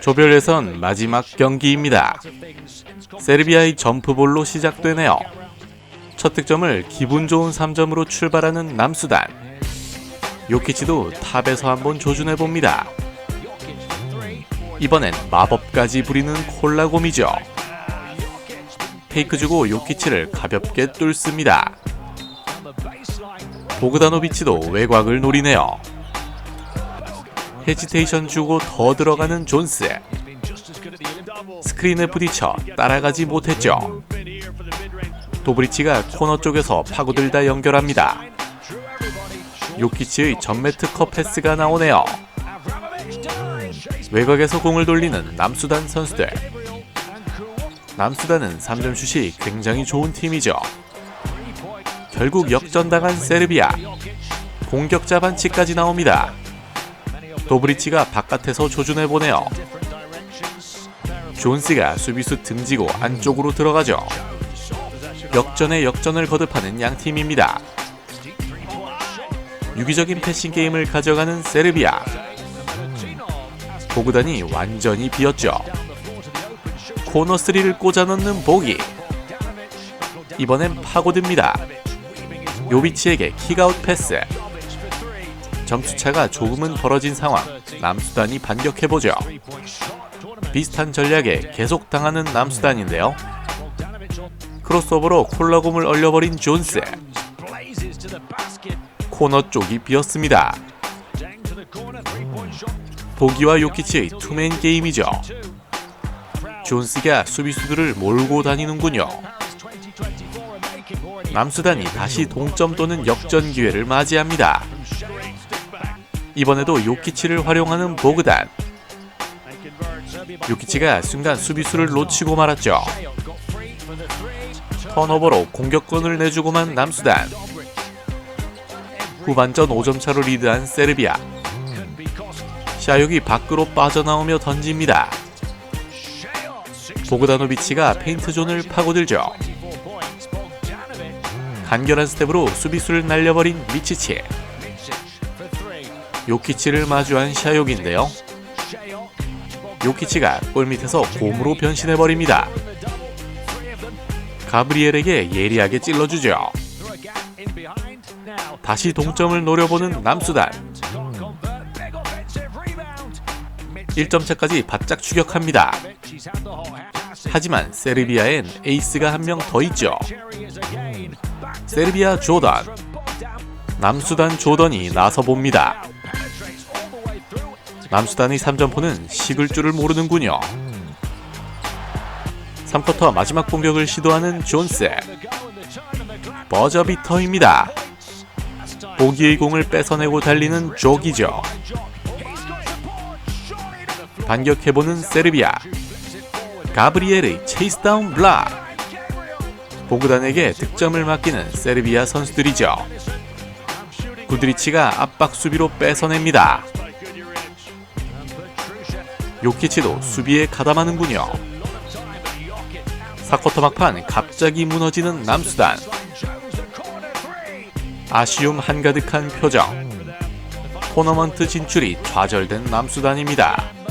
조별 예선 마지막 경기입니다. 세르비아의 점프볼로 시작되네요. 첫 득점을 기분 좋은 3점으로 출발하는 남수단. 요키치도 탑에서 한번 조준해 봅니다. 이번엔 마법까지 부리는 콜라곰이죠. 페이크 주고 요키치를 가볍게 뚫습니다. 보그다노비치도 외곽을 노리네요. 헤지테이션 주고 더 들어가는 존스. 스크린에 부딪혀 따라가지 못했죠. 도브리치가 코너 쪽에서 파고들다 연결합니다. 요키치의 전매트 컵 패스가 나오네요. 외곽에서 공을 돌리는 남수단 선수들. 남수단은 3점 슛이 굉장히 좋은 팀이죠. 결국 역전당한 세르비아. 공격자 반칙까지 나옵니다. 도브리치가 바깥에서 조준해 보네요. 존스가 수비수 등지고 안쪽으로 들어가죠. 역전에 역전을 거듭하는 양 팀입니다. 유기적인 패싱 게임을 가져가는 세르비아. 보그단이 완전히 비었죠. 코너 3를 꽂아 넣는 보기. 이번엔 파고듭니다. 요비치에게 킥아웃 패스. 점수차가 조금은 벌어진 상황. 남수단이 반격해보죠. 비슷한 전략에 계속 당하는 남수단인데요. 크로스오버로 콜라곰을 얼려버린 존스. 코너 쪽이 비었습니다. 보기와 요키치의 투맨 게임이죠. 존스가 수비수들을 몰고 다니는군요. 남수단이 다시 동점 또는 역전 기회를 맞이합니다. 이번에도 요키치를 활용하는 보그단. 요키치가 순간 수비수를 놓치고 말았죠. 턴오버로 공격권을 내주고만 남수단. 후반전 5점 차로 리드한 세르비아. 샤육이 밖으로 빠져나오며 던집니다. 보그다노비치가 페인트 존을 파고들죠. 간결한 스텝으로 수비수를 날려버린 미치치. 요키치를 마주한 샤욕인데요. 요키치가 골밑에서 곰으로 변신해버립니다. 가브리엘에게 예리하게 찔러주죠. 다시 동점을 노려보는 남수단. 1점 차까지 바짝 추격합니다. 하지만 세르비아엔 에이스가 한 명 더 있죠. 세르비아 조던. 남수단 조던이 나서 봅니다. 남수단의 3점포는 식을 줄을 모르는군요. 3쿼터 마지막 공격을 시도하는 존스. 버저비터입니다. 보기의 공을 뺏어내고 달리는 조기죠. 반격해보는 세르비아. 가브리엘의 체이스다운 블락. 보그단에게 득점을 맡기는 세르비아 선수들이죠. 구드리치가 압박 수비로 뺏어냅니다. 요키치도 수비에 가담하는군요. 4쿼터 막판 갑자기 무너지는 남수단. 아쉬움 한가득한 표정. 토너먼트 진출이 좌절된 남수단입니다.